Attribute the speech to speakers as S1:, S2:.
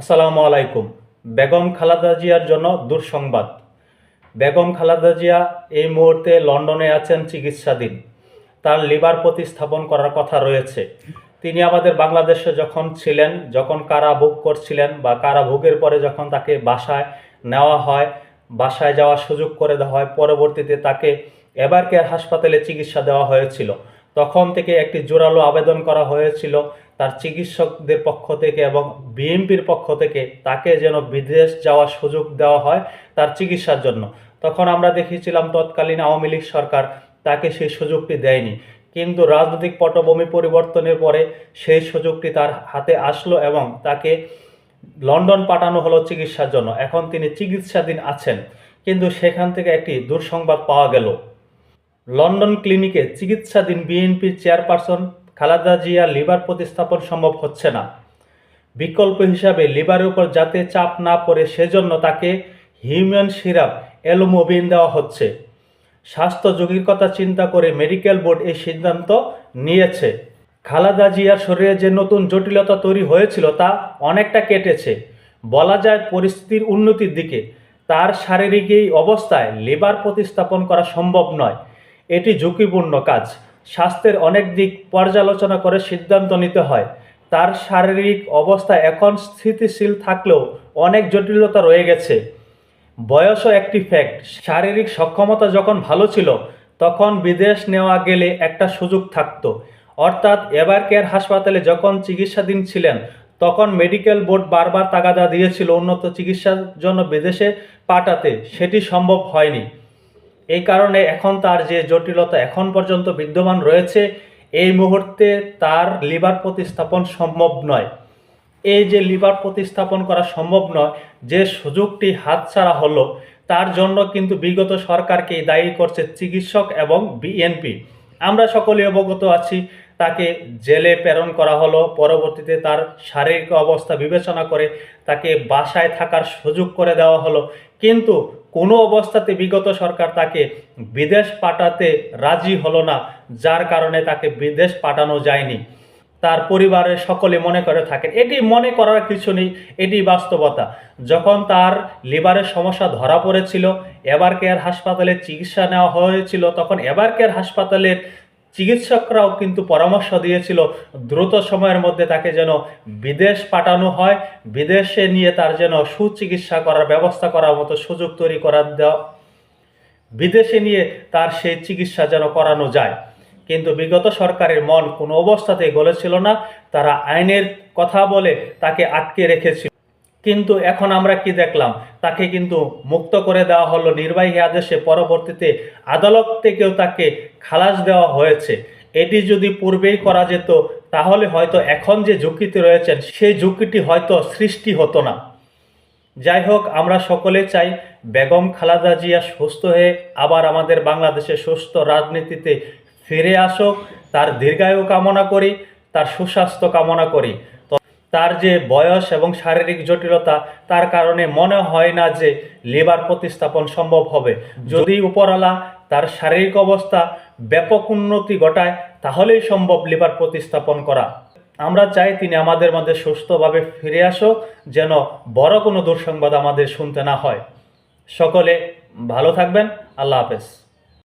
S1: আসসালামু আলাইকুম। বেগম খালেদা জিয়ার জন্য দুঃসংবাদ। বেগম খালেদা জিয়া এই মুহূর্তে লন্ডনে আছেন চিকিৎসাধীন। তার লিভার প্রতিস্থাপন করার কথা রয়েছে। তিনি আমাদের বাংলাদেশে যখন ছিলেন, যখন কারা ভোগ করছিলেন বা কারা ভোগের পরে যখন তাকে বাসায় নেওয়া হয়, বাসায় যাওয়ার সুযোগ করে দেওয়া হয়, পরবর্তীতে তাকে এবার কেয়ার হাসপাতালে চিকিৎসা দেওয়া হয়েছিল। তখন থেকে একটি জোরালো আবেদন করা হয়েছিল তার চিকিৎসকদের পক্ষ থেকে এবং বিএনপির পক্ষ থেকে তাকে যেন বিদেশ যাওয়ার সুযোগ দেওয়া হয় তার চিকিৎসার জন্য। তখন আমরা দেখেছিলাম তৎকালীন আওয়ামী লীগ সরকার তাকে সেই সুযোগটি দেয়নি। কিন্তু রাজনৈতিক পটভূমি পরিবর্তনের পরে সেই সুযোগটি তার হাতে আসলো এবং তাকে লন্ডন পাঠানো হলো চিকিৎসার জন্য। এখন তিনি চিকিৎসাধীন আছেন। কিন্তু সেখান থেকে একটি দুঃসংবাদ পাওয়া গেল। লন্ডন ক্লিনিকে চিকিৎসাধীন বিএনপির চেয়ারপারসন খালেদা জিয়া লিভার প্রতিস্থাপন সম্ভব হচ্ছে না। বিকল্প হিসাবে লিভারের উপর যাতে চাপ না পড়ে সেজন্য তাকে হিউম্যান সিরাপ এলোমোবিন দেওয়া হচ্ছে। স্বাস্থ্য ঝুঁকির কথা চিন্তা করে মেডিকেল বোর্ড এই সিদ্ধান্ত নিয়েছে। খালাদা জিয়ার শরীরে যে নতুন জটিলতা তৈরি হয়েছিল তা অনেকটা কেটেছে। বলা যায় পরিস্থিতির উন্নতির দিকে তার শারীরিক এই অবস্থায় লিভার প্রতিস্থাপন করা সম্ভব নয়। এটি ঝুঁকিপূর্ণ কাজ। স্বাস্থ্যের অনেক দিক পর্যালোচনা করে সিদ্ধান্ত নিতে হয়। তার শারীরিক অবস্থা এখন স্থিতিশীল থাকলেও অনেক জটিলতা রয়ে গেছে। বয়সও একটি ফ্যাক্ট শারীরিক সক্ষমতা যখন ভালো ছিল, তখন বিদেশ নেওয়া গেলে একটা সুযোগ থাকতো। অর্থাৎ এবার কেয়ার হাসপাতালে যখন চিকিৎসাধীন ছিলেন, তখন মেডিকেল বোর্ড বারবার তাগাদা দিয়েছিল উন্নত চিকিৎসার জন্য বিদেশে পাঠাতে। সেটি সম্ভব হয়নি। এই কারণে এখন তার যে জটিলতা এখন পর্যন্ত বিদ্যমান রয়েছে, এই মুহূর্তে তার লিভার প্রতিস্থাপন সম্ভব নয়। এই যে লিভার প্রতিস্থাপন করা সম্ভব নয়, যে সুযোগটি হাতছাড়া হলো, তার জন্য কিন্তু বিগত সরকারকেই দায়ী করছে চিকিৎসক এবং বিএনপি। আমরা সকলে অবগত আছি, তাকে জেলে প্রেরণ করা হলো, পরবর্তীতে তার শারীরিক অবস্থা বিবেচনা করে তাকে বাসায় থাকার সুযোগ করে দেওয়া হলো। কিন্তু কোনো অবস্থাতে বিগত সরকার তাকে বিদেশ পাঠাতে রাজি হলো না, যার কারণে তাকে বিদেশ পাঠানো যায়নি। তার পরিবারের সকলে মনে করে থাকে এটি মনে করার কিছু নেই, এটি বাস্তবতা। যখন তার লিভারের সমস্যা ধরা পড়েছিল, এবার কেয়ার হাসপাতালে চিকিৎসা নেওয়া হয়েছিল, তখন এবার কেয়ার হাসপাতালের চিকিৎসকরাও কিন্তু পরামর্শ দিয়েছিল, দ্রুত সময়ের মধ্যে তাকে যেন বিদেশ পাঠানো হয়, বিদেশে নিয়ে তার যেন সুচিকিৎসা করার ব্যবস্থা করার মতো সুযোগ তৈরি করার দেওয়া, বিদেশে নিয়ে তার সেই চিকিৎসা যেন করানো যায়। কিন্তু বিগত সরকারের মন কোনো অবস্থাতেই গলেছিল না, তারা আইনের কথা বলে তাকে আটকে রেখেছিল। কিন্তু এখন আমরা কি দেখলাম? তাকে কিন্তু মুক্ত করে দেওয়া হলো। নির্বাহী আদেশে পরবর্তীতে আদালত থেকেও তাকে খালাস দেওয়া হয়েছে। এটি যদি পূর্বেই করা যেত, তাহলে হয়তো এখন যে ঝুঁকিতে রয়েছেন, সেই ঝুঁকিটি হয়তো সৃষ্টি হতো না। যাই হোক, আমরা সকলে চাই বেগম খালাদা জিয়া সুস্থ হয়ে আবার আমাদের বাংলাদেশে সুস্থ রাজনীতিতে ফিরে আসুক, তার দীর্ঘায়ু কামনা করি, তার সুস্বাস্থ্য কামনা করি। তার যে বয়স এবং শারীরিক জটিলতা, তার কারণে মনে হয় না যে লিভার প্রতিস্থাপন সম্ভব হবে। যদি উপরওয়ালা তার শারীরিক অবস্থা ব্যাপক উন্নতি ঘটায়, তাহলেই সম্ভব লিভার প্রতিস্থাপন করা। আমরা চাই তিনি আমাদের মধ্যে সুস্থভাবে ফিরে আসুক, যেন বড় কোনো দুঃসংবাদ আমাদের শুনতে না হয়। সকলে ভালো থাকবেন। আল্লাহ হাফেজ।